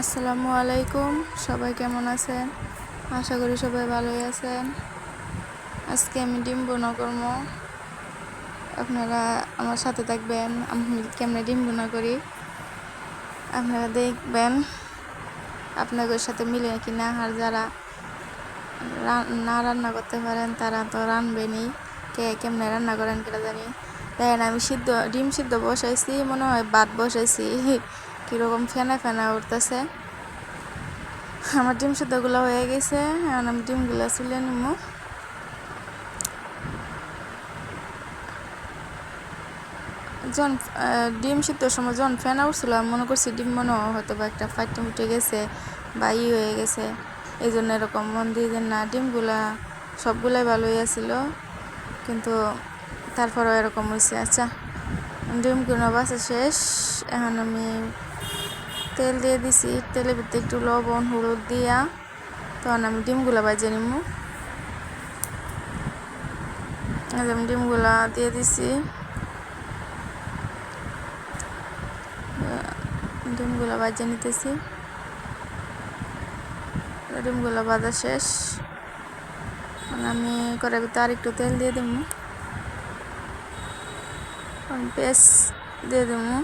আসসালামু আলাইকুম, সবাই কেমন আছেন? আশা করি সবাই ভালোই আছেন। আজকে আমি ডিম বোনা করব। আপনারা আমার সাথে থাকবেন, আমি কেমনে ডিম বোনা করি? আপনারা দেখবেন আপনাদের সাথে মিলে কি না আর যারা না রান্না করতে পারেন, তারা তো রানবেনই। কে কেমনে রান্না করেন কেটা জানি। দেখেন আমি সিদ্ধ, ডিম সিদ্ধ বসাইছি, মনে হয় ভাত বসাইছি। কীরকম ফেনা ফেনা উঠতেছে। আমার ডিম সিদ্ধগুলো হয়ে গেছে এখন আমি ডিমগুলো চুলে নিব আহ, ডিম সিদ্ধর সময় জন ফেনা উঠছিল আমি মনে করছি ডিম মনে হয়তো বা একটা ফাইটে উঠে গেছে বা ই হয়ে গেছে। এই জন্য এরকম মন দিয়ে যে না ডিমগুলা সবগুলাই ভালোই আছিল কিন্তু তারপরেও এরকম হয়েছে আচ্ছা ডিমগুলো বাসা শেষ এখন আমি তেল দিয়ে দিছি। তেলের ভিতরে একটু লবণ, হলুদ দিয়া। তখন আমি ডিমগুলো বাজে নিমু। আমি ডিমগুলা দিয়ে দিছি। ডিমগুলো বাজে নিতেছি। ডিমগুলো বাজা শেষ। আমি করার ভিতরে আর একটু তেল দিয়ে দিব পেস্ট দিয়ে দেবো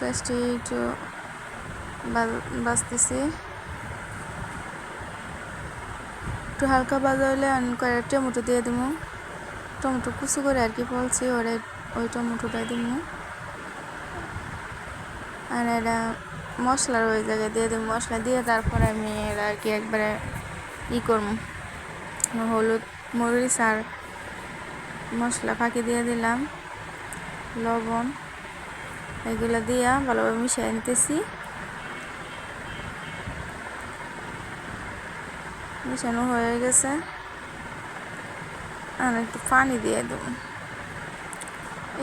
পেস্টটি একটু বাজতেছি। একটু হালকা বাজা হলে আমি কয়েক টমেটো দিয়ে দেবো টমেটো কুচি করে আর কি বলছি ওরে ওই টমেটোটা দিব আর এটা মশলার ওই জায়গায় দিয়ে দেবো মশলা দিয়ে তারপরে আমি এরা আর কি একবারে ই করব হলুদ, মরিচ আর মশলা ফাঁকি দিয়ে দিলাম। লবণ। এগুলো দিয়া ভালোভাবে মিশিয়ে নিতেছি। মিশানো হয়ে গেছে। আর একটু পানি দিয়ে দেবো।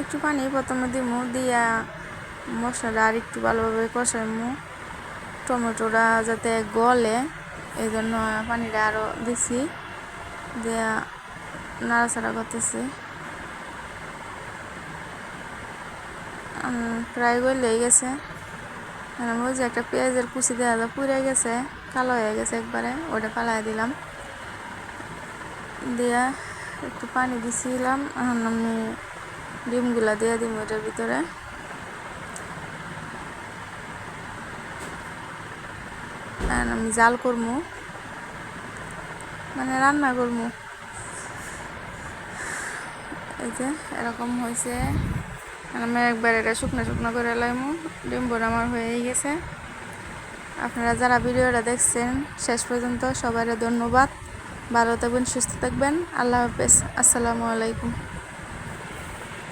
একটু পানি প্রথমে দিব দিয়া মশলাটা আর একটু ভালোভাবে কষাইমু। টমেটোটা যাতে গলে এই জন্য পানিটা আরও দিছি। দিয়া নাড়াচাড়া করতেছি। উম, করে লেগে গেছে। ওই যে একটা পেঁয়াজের কুচি দেওয়া যায় পুড়ে গেছে কালো হয়ে গেছে একবারে ওটা পালাই দিলাম। দিয়া একটু পানি দিছিলাম এখন আমি ডিমগুলা দিয়ে দিব ওটার ভিতরে। আর আমি জাল করব মানে রান্না করব এই যে এরকম হয়েছে আমি একবার এটা শুকনো শুকনো করে লাইমু। ডিম আমার হয়ে গেছে। আপনারা যারা ভিডিওটা দেখছেন, শেষ পর্যন্ত সবাই ধন্যবাদ। ভালো থাকবেন, সুস্থ থাকবেন। আল্লাহ হাফেজ। আসসালামু আলাইকুম।